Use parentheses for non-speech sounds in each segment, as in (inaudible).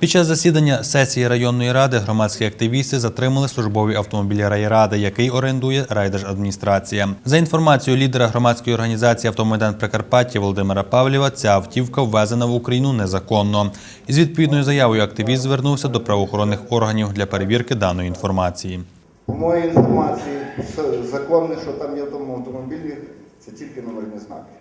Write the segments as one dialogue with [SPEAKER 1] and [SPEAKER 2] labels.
[SPEAKER 1] Під час засідання сесії районної ради громадські активісти затримали службові автомобілі райради, який орендує райдержадміністрація. За інформацією лідера громадської організації Автомайдан Прикарпаття Володимира Павлєва, ця автівка ввезена в Україну незаконно. Із відповідною заявою активіст звернувся до правоохоронних органів для перевірки даної інформації.
[SPEAKER 2] По моїй інформації, законне, що там є в тому автомобілі, це тільки номерні знаки.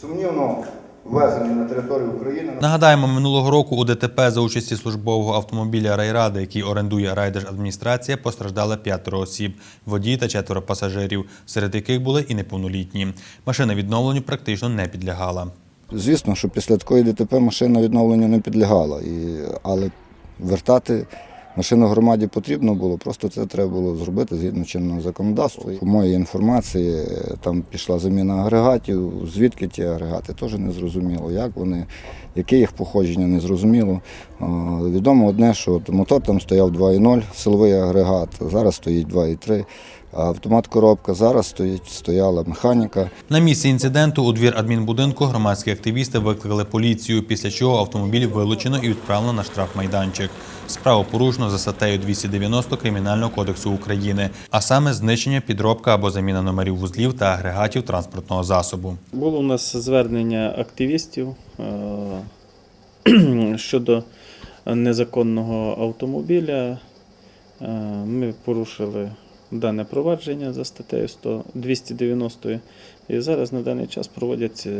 [SPEAKER 2] Сумнівно ввезені на територію України.
[SPEAKER 1] Нагадаємо, минулого року у ДТП за участі службового автомобіля райради, який орендує райдержадміністрація, постраждали п'ятеро осіб, водій та четверо пасажирів, серед яких були і неповнолітні. Машина відновленню практично не підлягала.
[SPEAKER 2] Звісно, що після такої ДТП машина відновленню не підлягала. І, але вертати машину громаді потрібно було, просто це треба було зробити згідно чинного законодавства. По моїй інформації, там пішла заміна агрегатів. Звідки ті агрегати, теж не зрозуміло. Як вони, яке їх походження, не зрозуміло. Е, Відомо одне, що мотор там стояв 2,0, силовий агрегат, зараз стоїть 2,3. А автомат коробка зараз стоїть, стояла механіка.
[SPEAKER 1] На місці інциденту у двір адмінбудинку громадські активісти викликали поліцію, після чого автомобіль вилучено і відправлено на штрафмайданчик. Справу порушено за статтею 290 Кримінального кодексу України, а саме знищення, підробка або заміна номерів вузлів та агрегатів транспортного засобу.
[SPEAKER 3] Було у нас звернення активістів е, (clears throat) щодо незаконного автомобіля. Е, Ми порушили дане провадження за статтею 100 290 і зараз на даний час проводяться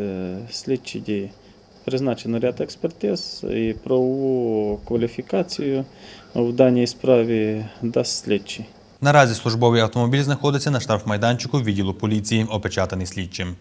[SPEAKER 3] слідчі дії. Призначено ряд експертиз і правову кваліфікацію в даній справі дасть слідчий.
[SPEAKER 1] Наразі службовий автомобіль знаходиться на штрафмайданчику відділу поліції, опечатаний слідчим.